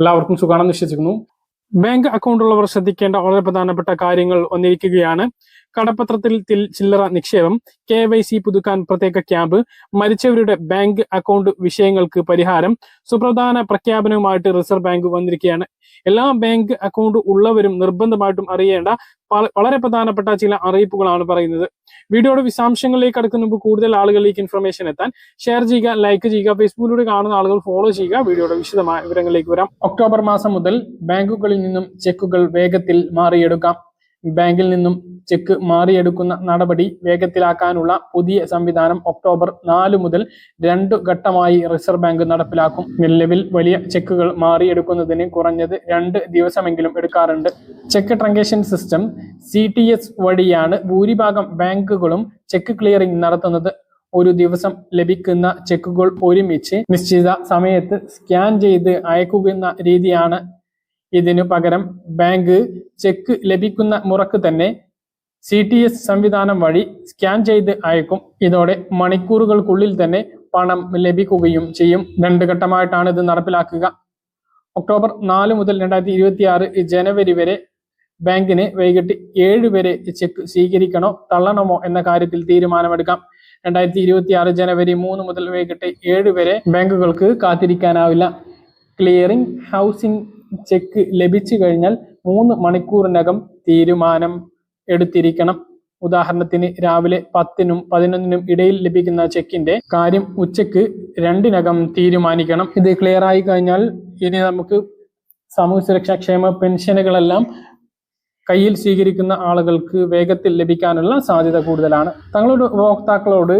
എല്ലാവർക്കും സുഖമാണെന്ന് വിശ്വസിക്കുന്നു. ബാങ്ക് അക്കൗണ്ട് ഉള്ളവർ ശ്രദ്ധിക്കേണ്ട വളരെ പ്രധാനപ്പെട്ട കാര്യങ്ങൾ വന്നിരിക്കുകയാണ്. കടപ്പത്രത്തിൽ തിൽ- ചില്ലറ നിക്ഷേപം കെ വൈ സി പുതുക്കാൻ പ്രത്യേക ക്യാമ്പ് മരിച്ചവരുടെ ബാങ്ക് അക്കൗണ്ട് വിഷയങ്ങൾക്ക് പരിഹാരം സുപ്രധാന പ്രഖ്യാപനവുമായിട്ട് റിസർവ് ബാങ്ക് വന്നിരിക്കുകയാണ്. എല്ലാ ബാങ്ക് അക്കൗണ്ട് ഉള്ളവരും നിർബന്ധമായിട്ടും അറിയേണ്ട വളരെ പ്രധാനപ്പെട്ട ചില അറിയിപ്പുകളാണ് പറയുന്നത്. വീഡിയോയുടെ വിശദാംശങ്ങളിലേക്ക് കടക്കുന്ന മുമ്പ് കൂടുതൽ ആളുകളിലേക്ക് ഇൻഫർമേഷൻ എത്താൻ ഷെയർ ചെയ്യുക ലൈക്ക് ചെയ്യുക ഫേസ്ബുക്കിലൂടെ കാണുന്ന ആളുകൾ ഫോളോ ചെയ്യുക. വീഡിയോയുടെ വിശദമായ വിവരങ്ങളിലേക്ക് വരാം. ഒക്ടോബർ മാസം മുതൽ ബാങ്കുകളിൽ നിന്നും ചെക്കുകൾ വേഗത്തിൽ മാറിയെടുക്കാം. ബാങ്കിൽ നിന്നും ചെക്ക് മാറിയെടുക്കുന്ന നടപടി വേഗത്തിലാക്കാനുള്ള പുതിയ സംവിധാനം ഒക്ടോബർ നാല് മുതൽ രണ്ടു ഘട്ടമായി റിസർവ് ബാങ്ക് നടപ്പിലാക്കും. നിലവിൽ വലിയ ചെക്കുകൾ മാറിയെടുക്കുന്നതിന് കുറഞ്ഞത് രണ്ട് ദിവസമെങ്കിലും എടുക്കാറുണ്ട്. ചെക്ക് ട്രങ്കേഷൻ സിസ്റ്റം സി വഴിയാണ് ഭൂരിഭാഗം ബാങ്കുകളും ചെക്ക് ക്ലിയറിംഗ് നടത്തുന്നത്. ഒരു ദിവസം ലഭിക്കുന്ന ചെക്കുകൾ ഒരുമിച്ച് നിശ്ചിത സമയത്ത് സ്കാൻ ചെയ്ത് അയക്കുന്ന രീതിയാണ് ഇതിനു പകരം ബാങ്ക് ചെക്ക് ലഭിക്കുന്ന മുറക്ക് തന്നെ സി ടി എസ് സംവിധാനം വഴി സ്കാൻ ചെയ്ത് അയക്കും. ഇതോടെ മണിക്കൂറുകൾക്കുള്ളിൽ തന്നെ പണം ലഭിക്കുകയും ചെയ്യും. രണ്ട് ഘട്ടമായിട്ടാണ് ഇത് നടപ്പിലാക്കുക. ഒക്ടോബർ നാല് മുതൽ രണ്ടായിരത്തി ഇരുപത്തി ആറ് ജനുവരി വരെ ബാങ്കിന് വൈകിട്ട് ഏഴ് വരെ ചെക്ക് സ്വീകരിക്കണോ തള്ളണമോ എന്ന കാര്യത്തിൽ തീരുമാനമെടുക്കാം. രണ്ടായിരത്തി ഇരുപത്തി ആറ് ജനുവരി മൂന്ന് മുതൽ വൈകിട്ട് ഏഴ് വരെ ബാങ്കുകൾക്ക് കാത്തിരിക്കാനാവില്ല. ക്ലിയറിംഗ് ഹൗസിംഗ് ചെക്ക് ലഭിച്ചു കഴിഞ്ഞാൽ മൂന്ന് മണിക്കൂറിനകം തീരുമാനം എടുത്തിരിക്കണം. ഉദാഹരണത്തിന് രാവിലെ പത്തിനും പതിനൊന്നിനും ഇടയിൽ ലഭിക്കുന്ന ചെക്കിന്റെ കാര്യം ഉച്ചയ്ക്ക് രണ്ടിനകം തീരുമാനിക്കണം. ഇത് ക്ലിയർ ആയി കഴിഞ്ഞാൽ ഇനി നമുക്ക് സാമൂഹ്യ സുരക്ഷാ ക്ഷേമ പെൻഷനുകളെല്ലാം കയ്യിൽ സ്വീകരിക്കുന്ന ആളുകൾക്ക് വേഗത്തിൽ ലഭിക്കാനുള്ള സാധ്യത കൂടുതലാണ്. തങ്ങളുടെ ഉപഭോക്താക്കളോട്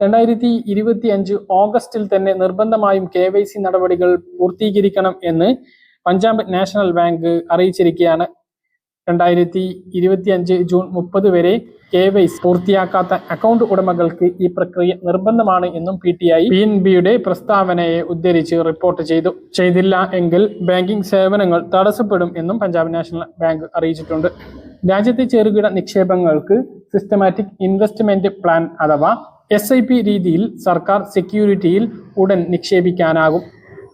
രണ്ടായിരത്തി ഇരുപത്തി അഞ്ച് ഓഗസ്റ്റിൽ തന്നെ നിർബന്ധമായും കെ വൈ സി നടപടികൾ പൂർത്തീകരിക്കണം എന്ന് പഞ്ചാബ് നാഷണൽ ബാങ്ക് അറിയിച്ചിരിക്കുകയാണ്. രണ്ടായിരത്തി ഇരുപത്തി അഞ്ച് ജൂൺ മുപ്പത് വരെ കെ വൈ പൂർത്തിയാക്കാത്ത അക്കൗണ്ട് ഉടമകൾക്ക് ഈ പ്രക്രിയ നിർബന്ധമാണ് എന്നും P T I P N ബിയുടെ പ്രസ്താവനയെ ഉദ്ധരിച്ച് റിപ്പോർട്ട് ചെയ്തു. ചെയ്തില്ല എങ്കിൽ ബാങ്കിംഗ് സേവനങ്ങൾ തടസ്സപ്പെടും എന്നും പഞ്ചാബ് നാഷണൽ ബാങ്ക് അറിയിച്ചിട്ടുണ്ട്. രാജ്യത്തെ ചെറുകിട നിക്ഷേപങ്ങൾക്ക് സിസ്റ്റമാറ്റിക് ഇൻവെസ്റ്റ്മെന്റ് പ്ലാൻ അഥവാ എസ് രീതിയിൽ സർക്കാർ സെക്യൂരിറ്റിയിൽ ഉടൻ നിക്ഷേപിക്കാനാകും.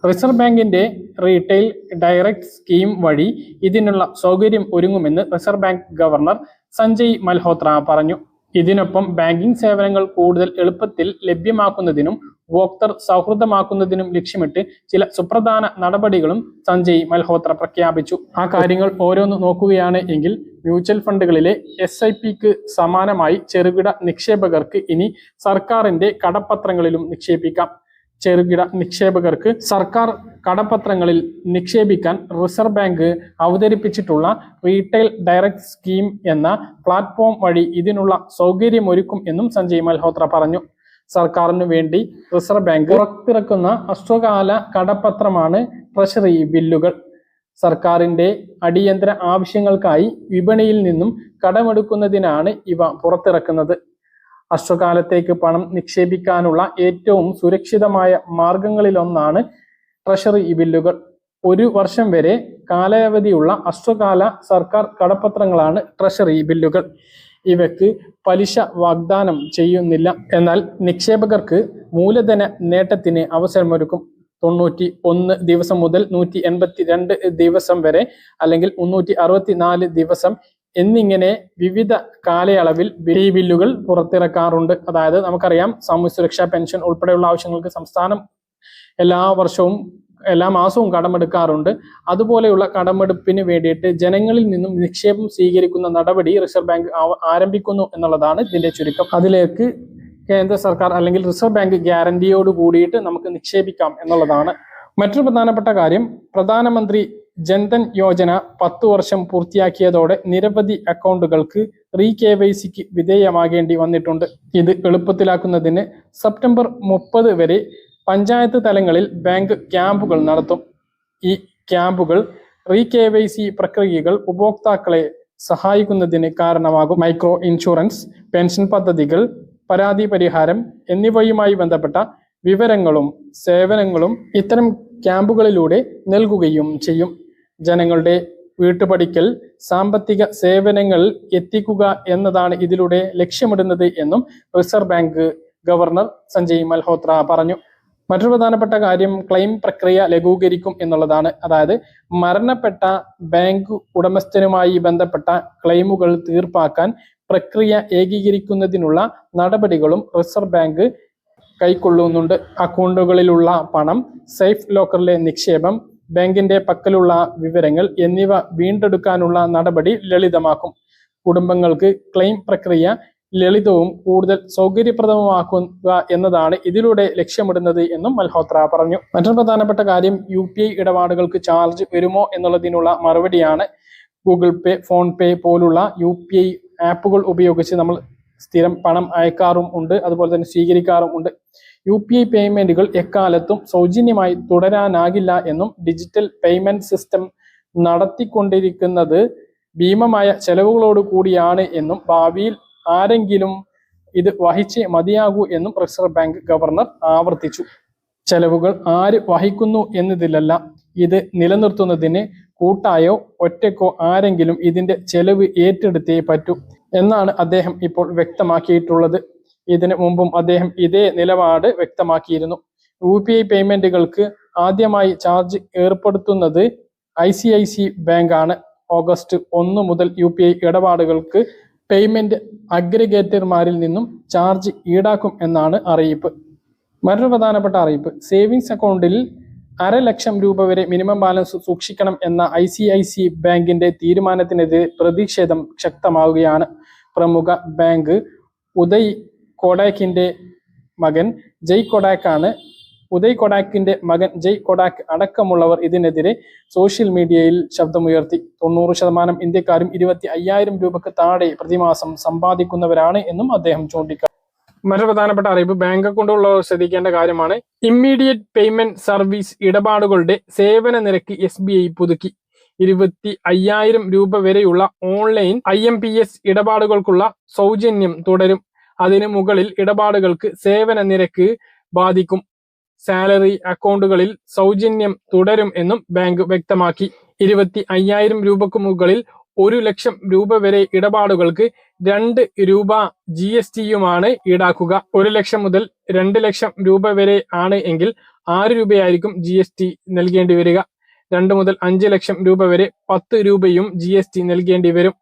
റിസർവ് ബാങ്കിന്റെ റീറ്റെയിൽ ഡയറക്റ്റ് സ്കീം വഴി ഇതിനുള്ള സൗകര്യം ഒരുങ്ങുമെന്ന് reserve bank governor Sanjay Malhotra പറഞ്ഞു. ഇതിനൊപ്പം ബാങ്കിംഗ് സേവനങ്ങൾ കൂടുതൽ എളുപ്പത്തിൽ ലഭ്യമാക്കുന്നതിനും ഉപഭോക്തർ സൗഹൃദമാക്കുന്നതിനും ലക്ഷ്യമിട്ട് ചില സുപ്രധാന നടപടികളും സഞ്ജയ് മൽഹോത്ര പ്രഖ്യാപിച്ചു. ആ കാര്യങ്ങൾ ഓരോന്ന് നോക്കുകയാണ് എങ്കിൽ മ്യൂച്വൽ ഫണ്ടുകളിലെ എസ് ഐ പിക്ക് സമാനമായി ചെറുകിട നിക്ഷേപകർക്ക് ഇനി സർക്കാരിന്റെ കടപ്പത്രങ്ങളിലും നിക്ഷേപിക്കാം. ചെറുകിട നിക്ഷേപകർക്ക് സർക്കാർ കടപത്രങ്ങളിൽ നിക്ഷേപിക്കാൻ റിസർവ് ബാങ്ക് അവതരിപ്പിച്ചിട്ടുള്ള റീറ്റെയിൽ ഡയറക്ട് സ്കീം എന്ന പ്ലാറ്റ്ഫോം വഴി ഇതിനുള്ള സൗകര്യമൊരുക്കും എന്നും സഞ്ജയ് മൽഹോത്ര പറഞ്ഞു. സർക്കാരിനു വേണ്ടി റിസർവ് ബാങ്ക് പുറത്തിറക്കുന്ന അശ്വകാല കടപത്രമാണ് ട്രഷറി ബില്ലുകൾ. സർക്കാരിന്റെ അടിയന്തര ആവശ്യങ്ങൾക്കായി വിപണിയിൽ നിന്നും കടമെടുക്കുന്നതിനാണ് ഇവ പുറത്തിറക്കുന്നത്. അശ്വകാലത്തേക്ക് പണം നിക്ഷേപിക്കാനുള്ള ഏറ്റവും സുരക്ഷിതമായ മാർഗങ്ങളിലൊന്നാണ് ട്രഷറി ബില്ലുകൾ. ഒരു വർഷം വരെ കാലാവധിയുള്ള അശ്വകാല സർക്കാർ കടപ്പത്രങ്ങളാണ് ട്രഷറി ബില്ലുകൾ. ഇവയ്ക്ക് പലിശ വാഗ്ദാനം ചെയ്യുന്നില്ല. എന്നാൽ നിക്ഷേപകർക്ക് മൂലധന നേട്ടത്തിന് അവസരമൊരുക്കും. തൊണ്ണൂറ്റി ഒന്ന് ദിവസം മുതൽ നൂറ്റി എൺപത്തി രണ്ട് ദിവസം വരെ അല്ലെങ്കിൽ മുന്നൂറ്റി അറുപത്തി നാല് ദിവസം എന്നിങ്ങനെ വിവിധ കാലയളവിൽ ഈ ബില്ലുകൾ പുറത്തിറക്കാറുണ്ട്. അതായത് നമുക്കറിയാം സാമൂഹ്യ സുരക്ഷാ പെൻഷൻ ഉൾപ്പെടെയുള്ള ആവശ്യങ്ങൾക്ക് സംസ്ഥാനം എല്ലാ വർഷവും എല്ലാ മാസവും കടമെടുക്കാറുണ്ട്. അതുപോലെയുള്ള കടമെടുപ്പിന് വേണ്ടിയിട്ട് ജനങ്ങളിൽ നിന്നും നിക്ഷേപം സ്വീകരിക്കുന്ന നടപടി റിസർവ് ബാങ്ക് ആരംഭിക്കുന്നു എന്നുള്ളതാണ് ഇതിന്റെ ചുരുക്കം. അതിലേക്ക് കേന്ദ്ര സർക്കാർ അല്ലെങ്കിൽ റിസർവ് ബാങ്ക് ഗ്യാരണ്ടിയോട് കൂടിയിട്ട് നമുക്ക് നിക്ഷേപിക്കാം എന്നുള്ളതാണ്. മറ്റൊരു പ്രധാനപ്പെട്ട കാര്യം പ്രധാനമന്ത്രി ജൻധൻ യോജന പത്ത് വർഷം പൂർത്തിയാക്കിയതോടെ നിരവധി അക്കൗണ്ടുകൾക്ക് റീ കെ വൈ സിക്ക് വിധേയമാകേണ്ടി വന്നിട്ടുണ്ട്. ഇത് എളുപ്പത്തിലാക്കുന്നതിന് സെപ്റ്റംബർ മുപ്പത് വരെ പഞ്ചായത്ത് തലങ്ങളിൽ ബാങ്ക് ക്യാമ്പുകൾ നടത്തും. ഈ ക്യാമ്പുകൾ റീ കെ വൈ സി പ്രക്രിയകൾ ഉപഭോക്താക്കളെ സഹായിക്കുന്നതിന് കാരണമാകും. മൈക്രോ ഇൻഷുറൻസ് പെൻഷൻ പദ്ധതികൾ പരാതി പരിഹാരം എന്നിവയുമായി ബന്ധപ്പെട്ട വിവരങ്ങളും സേവനങ്ങളും ഇത്തരം ക്യാമ്പുകളിലൂടെ നൽകുകയും ചെയ്യും. ജനങ്ങളുടെ വീട്ടുപടിക്കൽ സാമ്പത്തിക സേവനങ്ങൾ എത്തിക്കുക എന്നതാണ് ഇതിലൂടെ ലക്ഷ്യമിടുന്നത് എന്നും reserve bank governor Sanjay Malhotra പറഞ്ഞു. മറ്റൊരു പ്രധാനപ്പെട്ട കാര്യം ക്ലെയിം പ്രക്രിയ ലഘൂകരിക്കും എന്നുള്ളതാണ്. അതായത് മരണപ്പെട്ട ബാങ്ക് ഉടമസ്ഥനുമായി ബന്ധപ്പെട്ട ക്ലെയിമുകൾ തീർപ്പാക്കാൻ പ്രക്രിയ ഏകീകരിക്കുന്നതിനുള്ള നടപടികളും റിസർവ് ബാങ്ക് കൈക്കൊള്ളുന്നുണ്ട്. അക്കൗണ്ടുകളിലുള്ള പണം സേഫ് ലോക്കറിലെ നിക്ഷേപം ബാങ്കിന്റെ പക്കലുള്ള വിവരങ്ങൾ എന്നിവ വീണ്ടെടുക്കാനുള്ള നടപടി ലളിതമാക്കും. കുടുംബങ്ങൾക്ക് ക്ലെയിം പ്രക്രിയ ലളിതവും കൂടുതൽ സൗകര്യപ്രദമാക്കുക എന്നതാണ് ഇതിലൂടെ ലക്ഷ്യമിടുന്നത് എന്നും മൽഹോത്ര പറഞ്ഞു. മറ്റൊരു പ്രധാനപ്പെട്ട കാര്യം യു പി ഐ ഇടപാടുകൾക്ക് ചാർജ് വരുമോ എന്നുള്ളതിനുള്ള മറുപടിയാണ് ഗൂഗിൾ പേ ഫോൺ പേ പോലുള്ള യു പി ഐ ആപ്പുകൾ ഉപയോഗിച്ച് നമ്മൾ സ്ഥിരം പണം അയക്കാറും ഉണ്ട്. അതുപോലെ തന്നെ സ്വീകരിക്കാറും ഉണ്ട്. യു പി ഐ പേയ്മെന്റുകൾ എക്കാലത്തും സൗജന്യമായി തുടരാനാകില്ല എന്നും ഡിജിറ്റൽ പേയ്മെന്റ് സിസ്റ്റം നടത്തിക്കൊണ്ടിരിക്കുന്നത് ഭീമമായ ചെലവുകളോട് കൂടിയാണ് എന്നും ഭാവിയിൽ ആരെങ്കിലും ഇത് വഹിച്ചേ മതിയാകൂ എന്നും റിസർവ് ബാങ്ക് ഗവർണർ ആവർത്തിച്ചു. ചെലവുകൾ ആര് വഹിക്കുന്നു എന്നതിലല്ല ഇത് നിലനിർത്തുന്നതിന് കൂട്ടായോ ഒറ്റക്കോ ആരെങ്കിലും ഇതിന്റെ ചെലവ് ഏറ്റെടുത്തേ പറ്റൂ എന്നാണ് അദ്ദേഹം ഇപ്പോൾ വ്യക്തമാക്കിയിട്ടുള്ളത്. ഇതിനു മുമ്പും അദ്ദേഹം ഇതേ നിലപാട് വ്യക്തമാക്കിയിരുന്നു. യു പി ഐ പേയ്മെന്റുകൾക്ക് ആദ്യമായി ചാർജ് ഏർപ്പെടുത്തുന്നത് I C I C bank ആണ് ഓഗസ്റ്റ് ഒന്ന് മുതൽ യു പി ഐ ഇടപാടുകൾക്ക് പേയ്മെന്റ് അഗ്രിഗേറ്റർമാരിൽ നിന്നും ചാർജ് ഈടാക്കും എന്നാണ് അറിയിപ്പ്. മറ്റൊരു പ്രധാനപ്പെട്ട അറിയിപ്പ്. സേവിങ്സ് അക്കൗണ്ടിൽ അര ലക്ഷം രൂപ വരെ മിനിമം ബാലൻസ് സൂക്ഷിക്കണം എന്ന ഐ സി ഐ സി ബാങ്കിന്റെ തീരുമാനത്തിനെതിരെ പ്രതിഷേധം ശക്തമാവുകയാണ്. പ്രമുഖ ബാങ്ക് ഉദയ് കൊഡാക്കിന്റെ മകൻ ജയ് കൊഡാക്കാണ്. ഉദയ് കൊഡാക്കിന്റെ മകൻ ജയ് കൊഡാക്ക് അടക്കമുള്ളവർ ഇതിനെതിരെ സോഷ്യൽ മീഡിയയിൽ ശബ്ദമുയർത്തി. തൊണ്ണൂറ് ശതമാനം ഇന്ത്യക്കാരും ഇരുപത്തി അയ്യായിരം രൂപക്ക് താഴെ പ്രതിമാസം സമ്പാദിക്കുന്നവരാണ് എന്നും അദ്ദേഹം ചൂണ്ടിക്കാട്ടി. മറ്റൊരു പ്രധാനപ്പെട്ട അറിയിപ്പ് ബാങ്ക് അക്കൗണ്ടുള്ളവർ ശ്രദ്ധിക്കേണ്ട കാര്യമാണ് ഇമ്മീഡിയറ്റ് പേയ്മെന്റ് സർവീസ് ഇടപാടുകളുടെ സേവന നിരക്ക് എസ് ബി ഐ പുതുക്കി. ഇരുപത്തി അയ്യായിരം രൂപ വരെയുള്ള online I M P S ഇടപാടുകൾക്കുള്ള സൗജന്യം തുടരും. അതിന് മുകളിൽ ഇടപാടുകൾക്ക് സേവന നിരക്ക് ബാധിക്കും. സാലറി അക്കൗണ്ടുകളിൽ സൗജന്യം തുടരും എന്നും ബാങ്ക് വ്യക്തമാക്കി. ഇരുപത്തി അയ്യായിരം രൂപക്ക് മുകളിൽ ഒരു ലക്ഷം രൂപ വരെ ഇടപാടുകൾക്ക് രണ്ട് രൂപ ജി എസ് ടിയുമാണ് ഈടാക്കുക. ഒരു ലക്ഷം മുതൽ രണ്ട് ലക്ഷം രൂപ വരെ ആണ് എങ്കിൽ ആറ് രൂപയായിരിക്കും ജി എസ് ടി നൽകേണ്ടി വരിക. രണ്ട് മുതൽ അഞ്ച് ലക്ഷം രൂപ വരെ പത്ത് രൂപയും ജി എസ് ടി നൽകേണ്ടി വരും.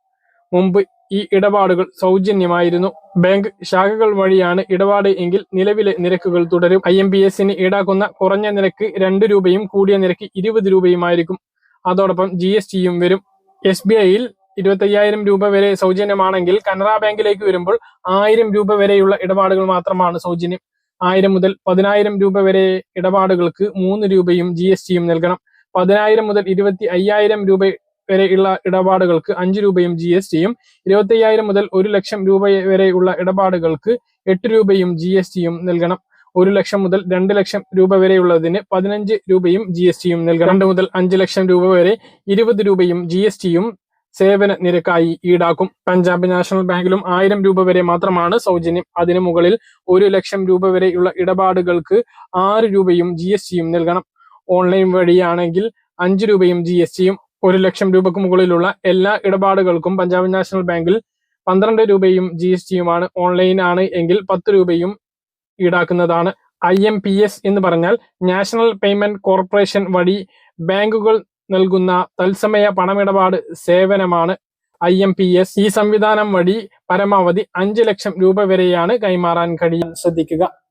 മുമ്പ് ഈ ഇടപാടുകൾ സൗജന്യമായിരുന്നു. ബാങ്ക് ശാഖകൾ വഴിയാണ് ഇടപാട് എങ്കിൽ നിലവിലെ നിരക്കുകൾ തുടരും. ഐ എം പി എസിന് ഈടാക്കുന്ന കുറഞ്ഞ നിരക്ക് രണ്ട് രൂപയും കൂടിയ നിരക്ക് ഇരുപത് രൂപയുമായിരിക്കും. അതോടൊപ്പം ജി എസ് ടിയും വരും. എസ് ബി ഐയിൽ ഇരുപത്തയ്യായിരം രൂപ വരെ സൗജന്യമാണെങ്കിൽ കനറ ബാങ്കിലേക്ക് വരുമ്പോൾ ആയിരം രൂപ വരെയുള്ള ഇടപാടുകൾ മാത്രമാണ് സൗജന്യം. ആയിരം മുതൽ പതിനായിരം രൂപ വരെ ഇടപാടുകൾക്ക് മൂന്ന് രൂപയും ജി എസ് ടിയും നൽകണം. പതിനായിരം മുതൽ ഇരുപത്തി അയ്യായിരം രൂപ വരെയുള്ള ഇടപാടുകൾക്ക് അഞ്ച് രൂപയും ജി എസ് ടിയും ഇരുപത്തി അയ്യായിരം മുതൽ ഒരു ലക്ഷം രൂപ വരെയുള്ള ഇടപാടുകൾക്ക് എട്ട് രൂപയും ജി എസ് ടിയും നൽകണം. ഒരു ലക്ഷം മുതൽ രണ്ട് ലക്ഷം രൂപ വരെയുള്ളതിന് പതിനഞ്ച് രൂപയും ജി എസ് ടിയും നൽകണം. രണ്ട് മുതൽ അഞ്ച് ലക്ഷം രൂപ വരെ ഇരുപത് രൂപയും ജി എസ് ടിയും സേവന നിരക്കായി ഈടാക്കും. പഞ്ചാബ് നാഷണൽ ബാങ്കിലും ആയിരം രൂപ വരെ മാത്രമാണ് സൗജന്യം. അതിനു മുകളിൽ ഒരു ലക്ഷം രൂപ വരെയുള്ള ഇടപാടുകൾക്ക് ആറ് രൂപയും ജി എസ് ടിയും നൽകണം. ഓൺലൈൻ വഴിയാണെങ്കിൽ അഞ്ച് രൂപയും ജി എസ് ടിയും ഒരു ലക്ഷം രൂപക്ക് മുകളിലുള്ള എല്ലാ ഇടപാടുകൾക്കും പഞ്ചാബ് നാഷണൽ ബാങ്കിൽ പന്ത്രണ്ട് രൂപയും ജി എസ് ടിയുമാണ് ഓൺലൈൻ ആണ് എങ്കിൽ പത്ത് രൂപയും ഈടാക്കുന്നതാണ്. ഐ എം പി എസ് എന്ന് പറഞ്ഞാൽ നാഷണൽ പേയ്മെന്റ് കോർപ്പറേഷൻ വഴി ബാങ്കുകൾ നൽകുന്ന തത്സമയ പണമിടപാട് സേവനമാണ് ഐ എം പി എസ് ഈ സംവിധാനം വഴി പരമാവധി അഞ്ച് ലക്ഷം രൂപ വരെയാണ് കൈമാറാൻ കഴിയാൻ ശ്രദ്ധിക്കുക.